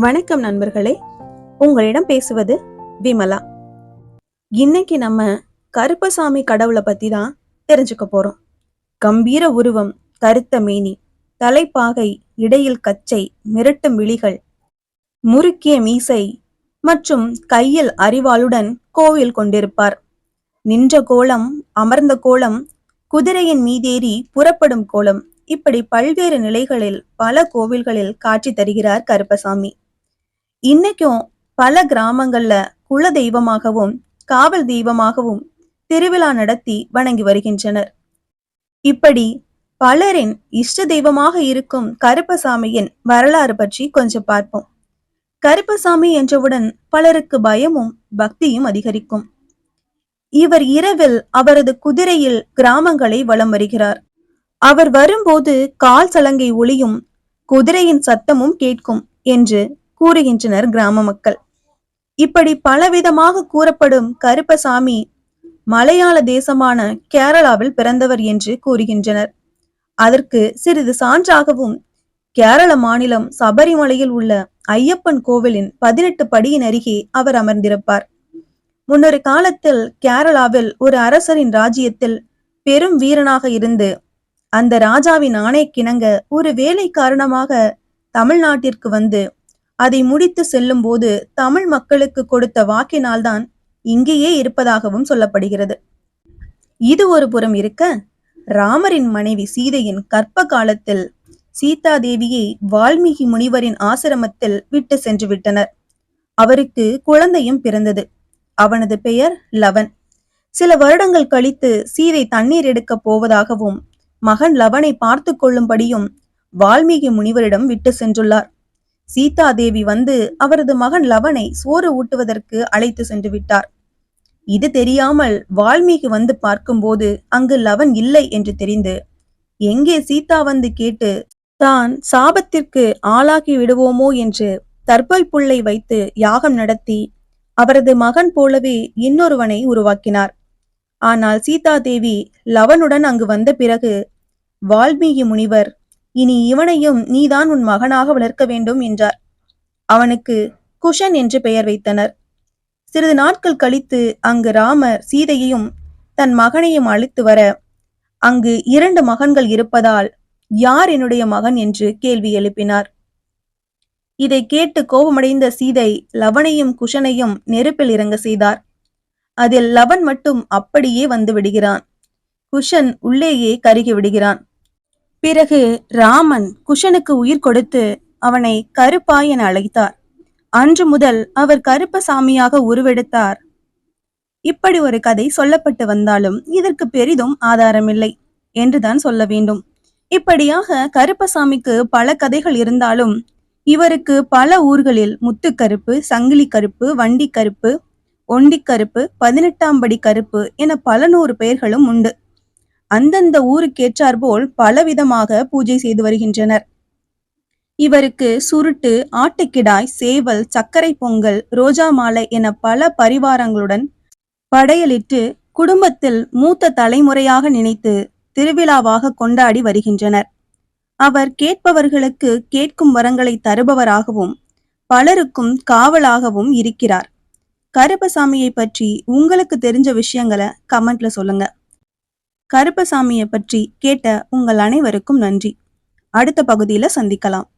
வணக்கம் நண்பர்களே. உங்களிடம் பேசுவது விமலா. இன்னைக்கு நம்ம கருப்பசாமி கடவுளை பத்தி தான் தெரிஞ்சுக்க போறோம். கம்பீர உருவம் கருத்த மேனி தலைப்பாகை இடையில் கச்சை மிரட்டும் விழிகள் முறுக்கிய மீசை மற்றும் கையில் அறிவாளுடன் கோவில் கொண்டிருப்பார். நின்ற கோலம் அமர்ந்த கோலம் குதிரையின் மீதேறி புறப்படும் கோலம் இப்படி பல்வேறு நிலைகளில் பல கோவில்களில் காட்சி தருகிறார் கருப்பசாமி. இன்னைக்கும் பல கிராமங்கள்ல குல தெய்வமாகவும் காவல் தெய்வமாகவும் திருவிழா நடத்தி வணங்கி வருகின்றனர். இப்படி பலரின் இஷ்ட தெய்வமாக இருக்கும் கருப்பசாமியின் வரலாறு பற்றி கொஞ்சம் பார்ப்போம். கருப்பசாமி என்றவுடன் பலருக்கு பயமும் பக்தியும் அதிகரிக்கும். இவர் இரவில் அவரது குதிரையில் கிராமங்களை வலம் வருகிறார். அவர் வரும்போது கால் சலங்கை ஒளியும் குதிரையின் சத்தமும் கேட்கும் என்று கூறுகின்றனர் கிராம மக்கள். இப்படி பலவிதமாக கூறப்படும் கருப்பசாமி மலையாள தேசமான கேரளாவில் பிறந்தவர் என்று கூறுகின்றனர். அதற்கு சிறிது சான்றாகவும் கேரள மாநிலம் சபரிமலையில் உள்ள ஐயப்பன் கோவிலின் பதினெட்டு படியின் அருகே அவர் அமர்ந்திருப்பார். முன்னொரு காலத்தில் கேரளாவில் ஒரு அரசரின் ராஜ்யத்தில் பெரும் வீரனாக இருந்து அந்த ராஜாவின் ஆணை கிணங்க ஒரு வேலை காரணமாக தமிழ்நாட்டிற்கு வந்து அதை முடித்து செல்லும் போது தமிழ் மக்களுக்கு கொடுத்த வாக்கினால்தான் இங்கேயே இருப்பதாகவும் சொல்லப்படுகிறது. இது ஒரு புறம் இருக்க ராமரின் மனைவி சீதையின் கற்ப காலத்தில் சீதா தேவியை வால்மீகி முனிவரின் ஆசிரமத்தில் விட்டு சென்று விட்டனர் அவருக்கு குழந்தையும் பிறந்தது. அவனது பெயர் லவன். சில வருடங்கள் கழித்து சீதை தண்ணீர் எடுக்கப் போவதாகவும் மகன் லவனை பார்த்து கொள்ளும்படியும் வால்மீகி முனிவரிடம் விட்டு சென்றுள்ளார். சீதா தேவி வந்து அவரது மகன் லவனை சோறு ஊட்டுவதற்கு அழைத்து சென்று விட்டார். இது தெரியாமல் வால்மீகி வந்து பார்க்கும்போது அங்கு லவன் இல்லை என்று தெரிந்து எங்கே சீதா வந்து கேட்டு தான் சாபத்திற்கு ஆளாகி விடுவோமோ என்று தற்பல் புல்லை வைத்து யாகம் நடத்தி அவரது மகன் போலவே இன்னொருவனை உருவாக்கினார். ஆனால் சீதா தேவி லவனுடன் அங்கு வந்த பிறகு வால்மீகி முனிவர் இனி இவனையும் நீதான் உன் மகனாக வளர்க்க வேண்டும் என்றார். அவனுக்கு குஷன் என்று பெயர் வைத்தனர். சிறிது நாட்கள் கழித்து அங்கு ராமர் சீதையையும் தன் மகனையும் அழைத்து வர அங்கு இரண்டு மகன்கள் இருப்பதால் யார் என்னுடைய மகன் என்று கேள்வி எழுப்பினார். இதை கேட்டு கோபமடைந்த சீதை லவனையும் குஷனையும் நெருப்பில் இறங்க செய்தார். அதில் லவன் மட்டும் அப்படியே வந்து விடுகிறான். குஷன் உள்ளேயே கருகி விடுகிறான். பிறகு ராமன் குஷனுக்கு உயிர் கொடுத்து அவனை கருப்பா என அழைத்தார். அன்று முதல் அவர் கருப்பசாமியாக உருவெடுத்தார். இப்படி ஒரு கதை சொல்லப்பட்டு வந்தாலும் இதற்கு பெரிதும் ஆதாரமில்லை என்றுதான் சொல்ல வேண்டும். இப்படியாக கருப்பசாமிக்கு பல கதைகள் இருந்தாலும் இவருக்கு பல ஊர்களில் முத்துக்கருப்பு சங்கிலி கருப்பு வண்டி கருப்பு ஒண்டிக்கருப்பு பதினெட்டாம் படி கருப்பு என பல நூறு பெயர்களும் உண்டு. அந்தந்த ஊருக்கேற்றாற்போல் பலவிதமாக பூஜை செய்து வருகின்றனர். இவருக்கு சுருட்டு ஆட்டுக்கிடாய் சேவல் சர்க்கரை பொங்கல் ரோஜா மாலை என பல பரிவாரங்களுடன் படையலிட்டு குடும்பத்தில் மூத்த தலைமுறையாக நினைத்து திருவிழாவாக கொண்டாடி வருகின்றனர். அவர் கேட்பவர்களுக்கு கேட்கும் வரங்களை தருபவராகவும் பலருக்கும் காவலாகவும் இருக்கிறார். கருப்பசாமியை பற்றி உங்களுக்கு தெரிஞ்ச விஷயங்களை கமெண்ட்ல சொல்லுங்க. கருப்பசாமியை பற்றி கேட்ட உங்கள் அனைவருக்கும் நன்றி. அடுத்த பகுதியில் சந்திக்கலாம்.